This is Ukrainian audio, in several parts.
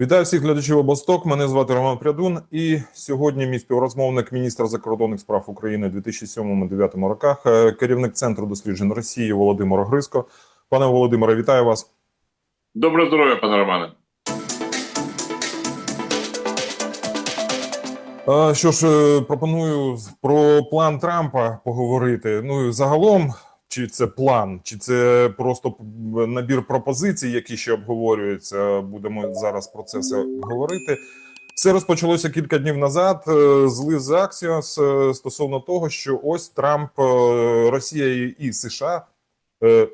Вітаю всіх глядачів обосток. Мене звати Роман Прядун. І сьогодні мій співрозмовник міністра закордонних справ України у 2007-2009 роках, е, керівник центру досліджень Росії Володимир Огриско. Пане Володимире, вітаю вас. Доброго здоров'я, пане Романе. Що ж, е, пропоную про план Трампа поговорити. Ну і загалом, чи це план, чи це просто набір пропозицій, які ще обговорюються. Будемо зараз про це все говорити. Все розпочалося кілька днів назад е, з Аксіос е, стосовно того, що ось Трамп, е, Росія і США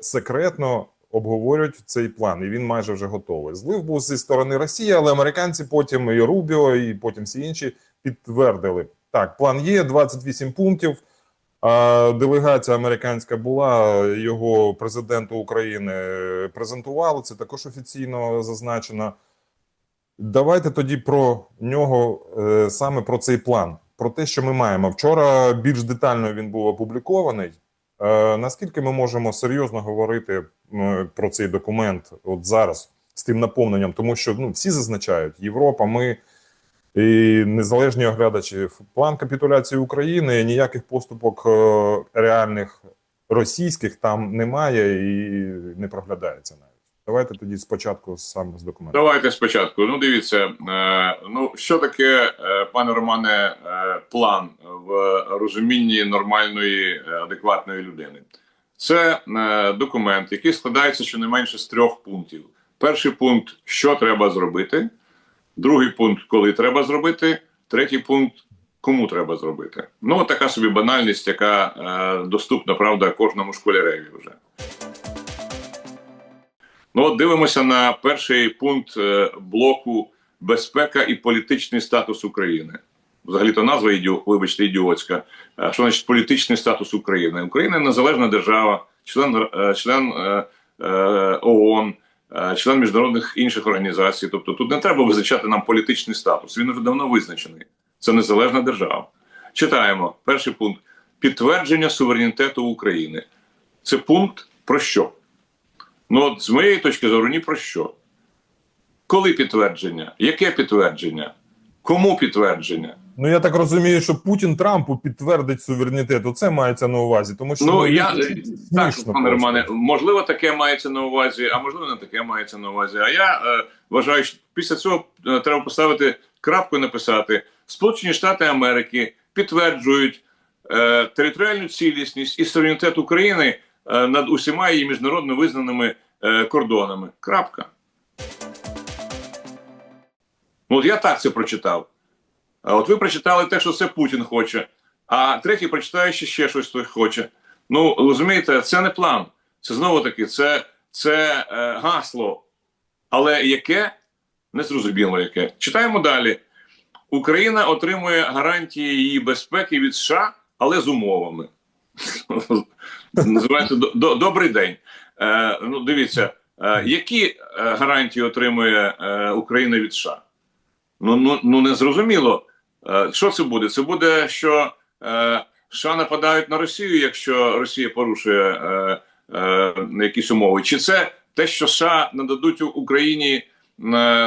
секретно обговорюють цей план, і він майже вже готовий. Злив був зі сторони Росії, але американці потім і Рубіо, і потім всі інші підтвердили. Так, план є 28 пунктів. Делегація американська була його президенту України презентували. Це також офіційно зазначено. Давайте тоді про нього е, саме про цей план, про те, що ми маємо. Вчора більш детально він був опублікований. Е, наскільки ми можемо серйозно говорити про цей документ от зараз з тим наповненням, тому що ну всі зазначають Європа, ми і незалежні оглядачі. План капітуляції України ніяких поступок е, реальних російських там немає і не проглядається навіть. Давайте тоді спочатку саме з документу. Давайте спочатку. Ну, дивіться, е, ну що таке, е, пане Романе, план в розумінні нормальної, адекватної людини? Це документ, який складається щонайменше з трьох пунктів. Перший пункт, що треба зробити, другий пункт, коли треба зробити, третій пункт, кому треба зробити. Ну, от така собі банальність, яка е, доступна, правда, кожному школяреві вже. Ну, от дивимося на перший пункт е, блоку безпека і політичний статус України. Взагалі-то назва ідіо, вибачте, ідіотська. Е, Що значить політичний статус України? Україна незалежна держава, член, е, член е, е, ООН, член міжнародних інших організацій. Тобто тут не треба визначати нам політичний статус. Він вже давно визначений. Це незалежна держава. Читаємо перший пункт: підтвердження суверенітету України. Це пункт про що? Ну, от з моєї точки зору, ні про що. Коли підтвердження? Яке підтвердження? Кому підтвердження? Ну я так розумію, що Путін Трампу підтвердить суверенітет. Це мається на увазі, тому що Ну, я так, пане. Романе, можливо, таке мається на увазі, а можливо, не таке мається на увазі. А я е, вважаю, що після цього е, треба поставити крапку і написати: Сполучені Штати Америки підтверджують е, територіальну цілісність і суверенітет України е, над усіма її міжнародно визнаними е, кордонами. Крапка. Ну, от я так це прочитав. От ви прочитали те, що це Путін хоче, а третій прочитає, що ще щось хтось хоче. Ну, розумієте, це не план. Це знову таки, це, це е, гасло. Але яке? Незрозуміло яке. Читаємо далі. Україна отримує гарантії її безпеки від США, але з умовами. Називається «До- до- Добрий день. Е, ну, дивіться, е, які е, гарантії отримує е, Україна від США? Ну, ну, ну не зрозуміло. Е, Що це буде? Це буде, що е, США нападають на Росію, якщо Росія порушує е, якісь умови. Чи це те, що США нададуть Україні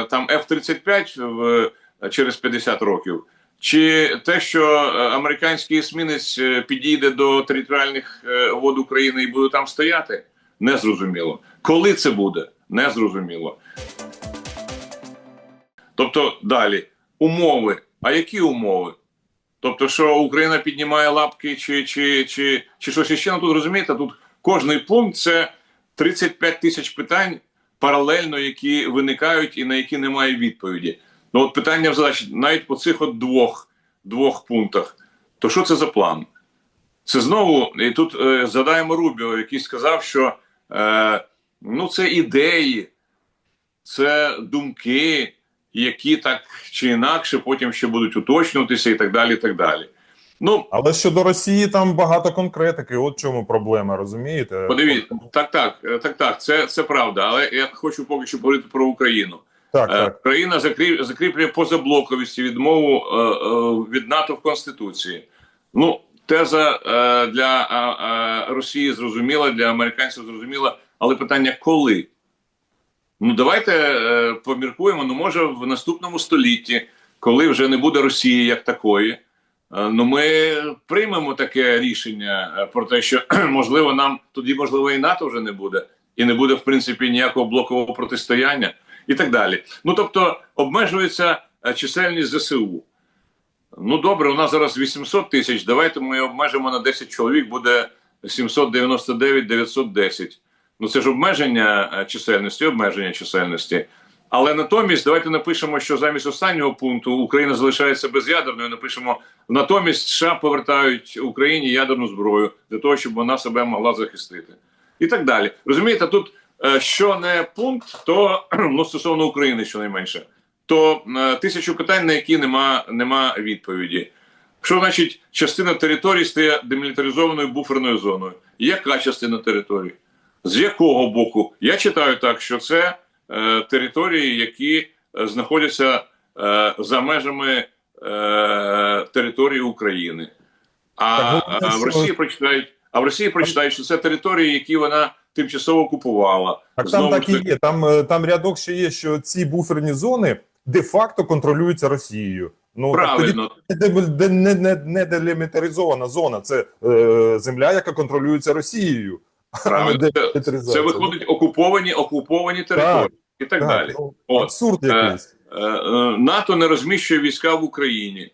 там F-35 через 50 років? Чи те, що американський есмінець підійде до територіальних вод України і буде там стояти? Незрозуміло. Коли це буде? Незрозуміло. Тобто далі умови. А які умови? Тобто, що Україна піднімає лапки, чи, чи, чи, чи щось іще? Ну тут розумієте, тут кожний пункт це 35 тисяч питань паралельно, які виникають і на які немає відповіді. Ну от питання задач навіть по цих от двох, двох пунктах. То що це за план? Це знову, і тут е, згадаємо Рубіо, який сказав, що е, ну це ідеї, це думки, які так чи інакше потім ще будуть уточнюватися і так далі. і так далі. Ну, Але щодо Росії там багато конкретики. От чому проблема, розумієте? подивіться, так, так, е, так, так, це, це правда. Але я хочу поки що говорити про Україну. Так, Е, так. Країна закріп, закріплює позаблоковість і відмову е, е, від НАТО в Конституції. Ну, теза е, для е, Росії зрозуміла, для американців зрозуміла, але питання коли? Ну давайте е, поміркуємо. Ну, може, в наступному столітті, коли вже не буде Росії як такої, е, ну ми приймемо таке рішення е, про те, що можливо нам тоді, можливо, і НАТО вже не буде, і не буде в принципі ніякого блокового протистояння, і так далі. Ну тобто обмежується е, чисельність ЗСУ. Ну добре, у нас зараз 800 тисяч. Давайте ми обмежимо на 10 чоловік, буде 799 910. Ну це ж обмеження е, чисельності, обмеження чисельності. Але натомість давайте напишемо, що замість останнього пункту Україна залишається без'ядерною. Напишемо натомість США повертають Україні ядерну зброю для того, щоб вона себе могла захистити, і так далі. Розумієте, тут е, що не пункт, то ну стосовно України, щонайменше, то е, тисячу питань, на які нема, нема відповіді. Що значить частина території стає демілітаризованою буферною зоною? Яка частина території? З якого боку? Я читаю так, що це е, території, які е, знаходяться е, за межами е, території України. А, а в Росії прочитають, а в Росії прочитають, що це території, які вона тимчасово окупувала. Так там Знову так і є. Там, е, там рядок ще є, що ці буферні зони де-факто контролюються Росією. Ну так тоді Правильно, де, де, не, не, не делімітаризована зона. Це е, земля, яка контролюється Росією. Правильно. Це, це виходить окуповані окуповані території і так, Так, далі. ну, От. абсурд Е, якийсь. Е, е, НАТО не розміщує війська в Україні.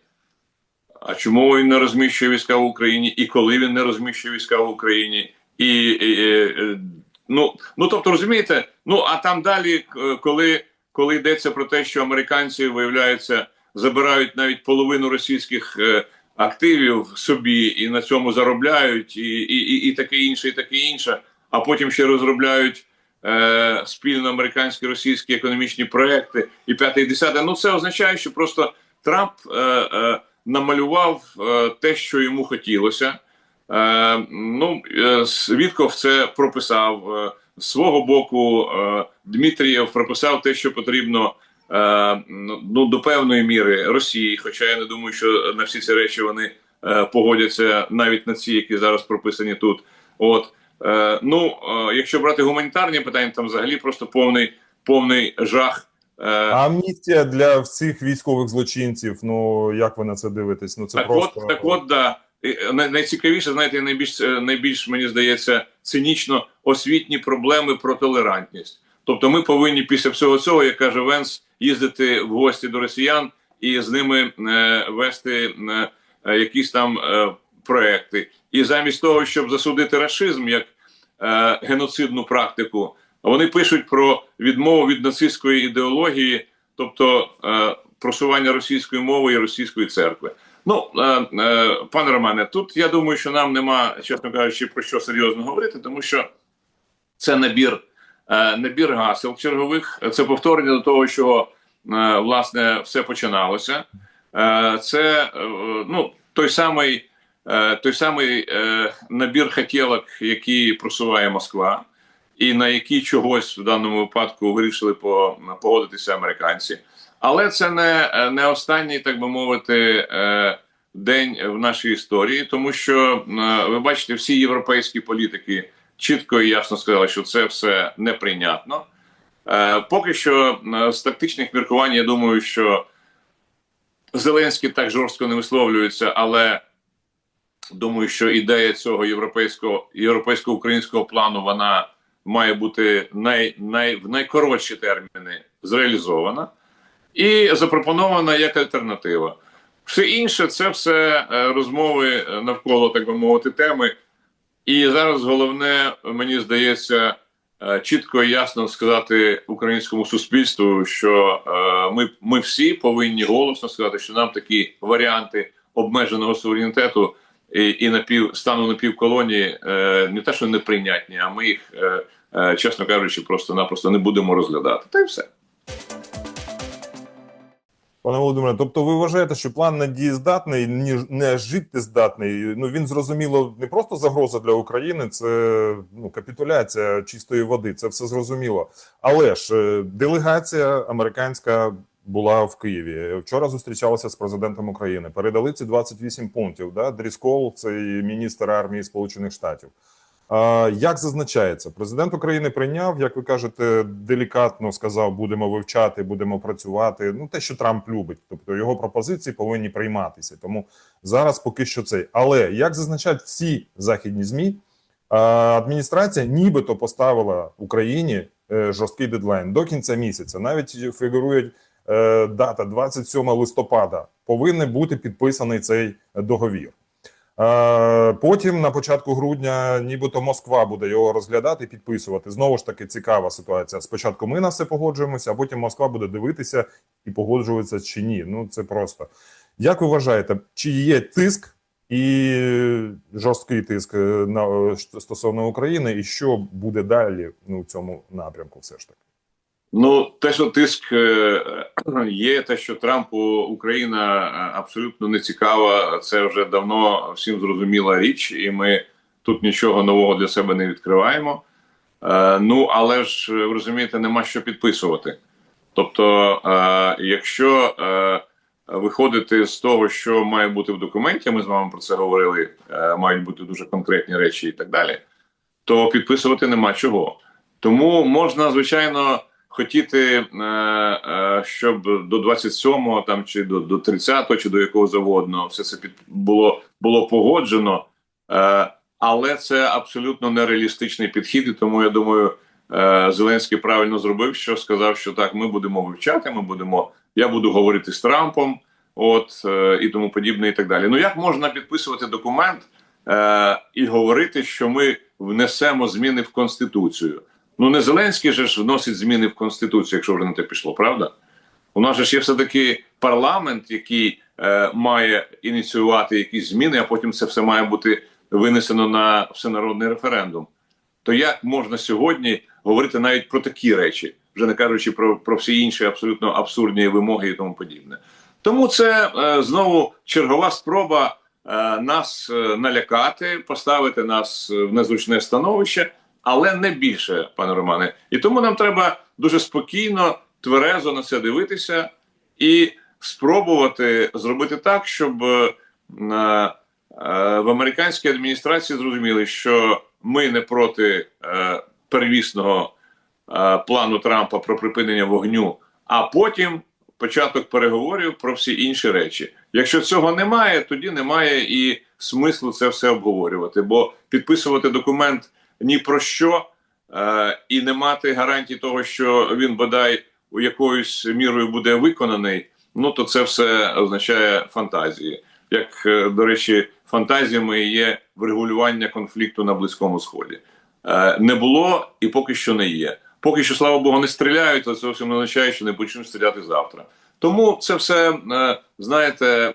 А чому він не розміщує війська в Україні, і коли він не розміщує війська в Україні? І, і, е, е, ну, ну тобто, розумієте, ну а там далі, е, коли, коли йдеться про те, що американці виявляється, забирають навіть половину російських е, активів собі і на цьому заробляють, і, і, і, таке інше, і таке інше, а потім ще розробляють е, спільно американські російські економічні проекти і п'яте і десяте. Ну це означає, що просто Трамп е, е, намалював е, те, що йому хотілося. Е, ну, е, Свідков це прописав е, з свого боку. Е, Дмитрієв прописав те, що потрібно. Е, Ну, до певної міри Росії, хоча я не думаю, що на всі ці речі вони е, погодяться навіть на ці, які зараз прописані тут. От Е, ну, якщо брати гуманітарні питання, там взагалі просто повний, повний жах. А амністія для всіх військових злочинців. Ну як ви на це дивитесь? Ну це так, просто от, так от, да. Найцікавіше, знаєте, найбільш, найбільш, мені здається, цинічно освітні проблеми про толерантність. Тобто ми повинні після всього цього, як каже Венс, їздити в гості до росіян і з ними е, вести е, е, якісь там е, проекти. І замість того, щоб засудити расизм як е, геноцидну практику, вони пишуть про відмову від нацистської ідеології, тобто е, просування російської мови і російської церкви. Ну, е, е, пане Романе, тут я думаю, що нам нема, чесно кажучи, про що серйозно говорити, тому що це набір, набір гасел чергових, це повторення до того, що е, власне все починалося. Е, це е, ну, той самий, е, той самий е, набір хотілок, які просуває Москва, і на які чогось в даному випадку вирішили по, погодитися американці. Але це не, не останній, так би мовити, е, день в нашій історії, тому що е, ви бачите, всі європейські політики чітко і ясно сказали, що це все неприйнятно. Е, Поки що з тактичних міркувань, я думаю, що Зеленський так жорстко не висловлюється, але думаю, що ідея цього європейського європейсько-українського плану вона має бути най, най, в найкоротші терміни зреалізована і запропонована як альтернатива. Все інше це все е, розмови е, навколо, так би мовити, теми. І зараз головне, мені здається, е, чітко і ясно сказати українському суспільству, що е, ми, ми всі повинні голосно сказати, що нам такі варіанти обмеженого суверенітету і, і напів стану напівколонії е, не те, що неприйнятні, а ми їх, чесно кажучи, просто-напросто не будемо розглядати. Та й все. Пане Володимире, тобто ви вважаєте, що план не дієздатний, ні не життєздатний? Ну він зрозуміло не просто загроза для України, це ну капітуляція чистої води. Це все зрозуміло. Але ж е, делегація американська була в Києві. Вчора зустрічалася з президентом України. Передали ці 28 пунктів. Да? Дріскол, це міністр армії Сполучених Штатів. Як зазначається, президент України прийняв, як ви кажете, делікатно сказав, будемо вивчати, будемо працювати. Ну те, що Трамп любить, тобто його пропозиції повинні прийматися. Тому зараз поки що цей. Але як зазначають всі західні змі, адміністрація нібито поставила Україні е, жорсткий дедлайн до кінця місяця. Навіть фігурує е, дата 27 листопада. Повинен бути підписаний цей договір. Е, Потім на початку грудня, нібито Москва буде його розглядати і підписувати. Знову ж таки, цікава ситуація. Спочатку ми на все погоджуємося, а потім Москва буде дивитися і погоджуватися чи ні. Ну це просто як ви вважаєте, чи є тиск і жорсткий тиск е, на е, стосовно України, і що буде далі ну, в цьому напрямку? Все ж таки. Ну, те, що тиск е, є, те, що Трампу Україна е, абсолютно не цікава, це вже давно всім зрозуміла річ, і ми тут нічого нового для себе не відкриваємо. Е, Ну, але ж ви розумієте, нема що підписувати. Тобто, е, якщо е, виходити з того, що має бути в документі, ми з вами про це говорили, е, мають бути дуже конкретні речі і так далі, то підписувати нема чого. Тому можна, звичайно хотіти, е, е, щоб до 27-го там чи до до 30-го, чи до якого завгодно все це під було було погоджено, е, але це абсолютно нереалістичний підхід. І тому я думаю, Зеленський правильно зробив, що сказав, що так, ми будемо вивчати. Ми будемо, я буду говорити з Трампом, от і тому подібне, і так далі. Ну як можна підписувати документ і говорити, що ми внесемо зміни в конституцію? Ну не Зеленський же ж вносить зміни в Конституцію, якщо вже на те пішло, правда? У нас же ж є все-таки парламент, який е, має ініціювати якісь зміни, а потім це все має бути винесено на всенародний референдум. То як можна сьогодні говорити навіть про такі речі, вже не кажучи про про всі інші абсолютно абсурдні вимоги і тому подібне? Тому це е, знову чергова спроба е, нас е, налякати, поставити нас в незручне становище але не більше, пане Романе. І тому нам треба дуже спокійно, тверезо на це дивитися і спробувати зробити так, щоб е, е, в американській адміністрації зрозуміли, що ми не проти е, первісного плану Трампа про припинення вогню, а потім початок переговорів про всі інші речі. Якщо цього немає, тоді немає і смислу це все обговорювати, бо підписувати документ ні про що е, і не мати гарантії того, що він бодай у якоюсь мірою буде виконаний. Ну то це все означає фантазії. Як е, до речі, фантазіями є врегулювання конфлікту на близькому сході. Е, не було і поки що не є. Поки що, слава Богу, не стріляють, але це зовсім не означає, що не почнуть стріляти завтра. Тому це все е, знаєте.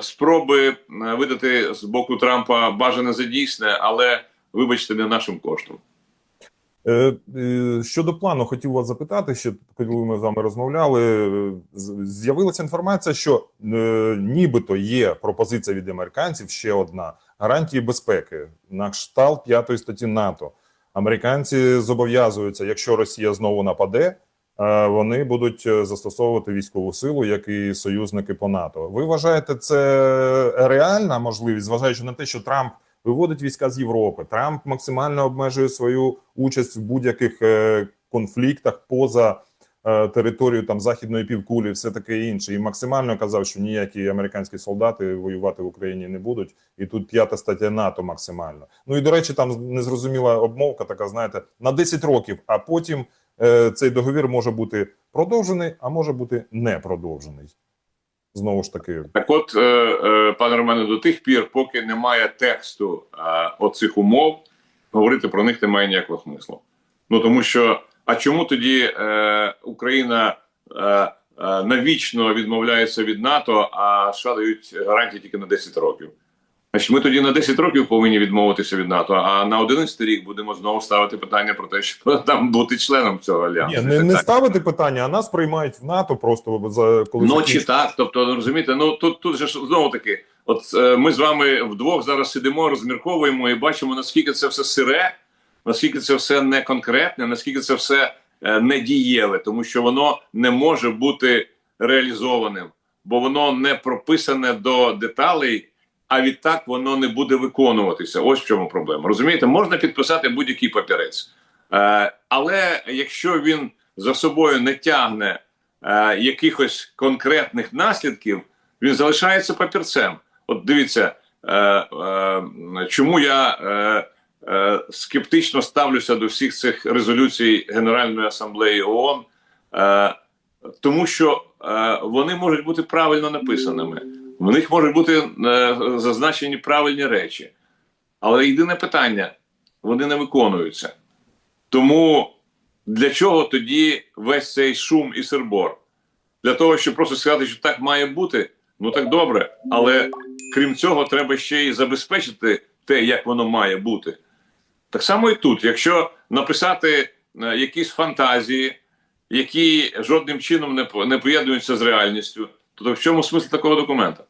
Спроби видати з боку Трампа бажане за дійсне, але вибачте, не нашим коштом. Е, е, щодо плану, хотів вас запитати, ще коли ми з вами розмовляли, з'явилася інформація, що е, нібито є пропозиція від американців ще одна гарантії безпеки на кшталт п'ятої статті НАТО. Американці зобов'язуються, якщо Росія знову нападе, вони будуть застосовувати військову силу, як і союзники по НАТО. Ви вважаєте, це реальна можливість, зважаючи на те, що Трамп виводить війська з Європи. Трамп максимально обмежує свою участь в будь-яких е, конфліктах поза е, територію там західної півкулі, все таке інше, і максимально казав, що ніякі американські солдати воювати в Україні не будуть. І тут п'ята стаття НАТО максимально. Ну і до речі, там незрозуміла обмовка, така знаєте, на 10 років. А потім е, цей договір може бути продовжений, а може бути не продовжений. Знову ж таки, так, от е, е, пане Романе, до тих пір, поки немає тексту е, оцих умов, говорити про них немає ніякого смислу. Ну тому що а чому тоді Україна навічно відмовляється від НАТО, а США дають гарантії тільки на 10 років? Значить, ми тоді на 10 років повинні відмовитися від НАТО, а на 11 рік будемо знову ставити питання про те, що там бути членом цього альянсу. Ні, Не не ставити питання, а нас приймають в НАТО просто за коли Ну чи так. Тобто, розумієте, ну тут тут же знову таки, от е, ми з вами вдвох зараз сидимо, розмірковуємо і бачимо, наскільки це все сире, наскільки це все не конкретне, наскільки це все е, не дієве, тому що воно не може бути реалізованим, бо воно не прописане до деталей а відтак воно не буде виконуватися. Ось в чому проблема. Розумієте, можна підписати будь-який папірець, е, але якщо він за собою не тягне е, якихось конкретних наслідків, він залишається папірцем. От дивіться, е, чому я скептично ставлюся до всіх цих резолюцій Генеральної асамблеї ООН, тому що вони можуть бути правильно написаними, в них можуть бути е, зазначені правильні речі. Але єдине питання: вони не виконуються. Тому для чого тоді весь цей шум і сербор? Для того, щоб просто сказати, що так має бути, ну так добре. Але крім цього, треба ще й забезпечити те, як воно має бути. Так само і тут, якщо написати е, якісь фантазії, які жодним чином не, не поєднуються з реальністю, то в чому смисл такого документа?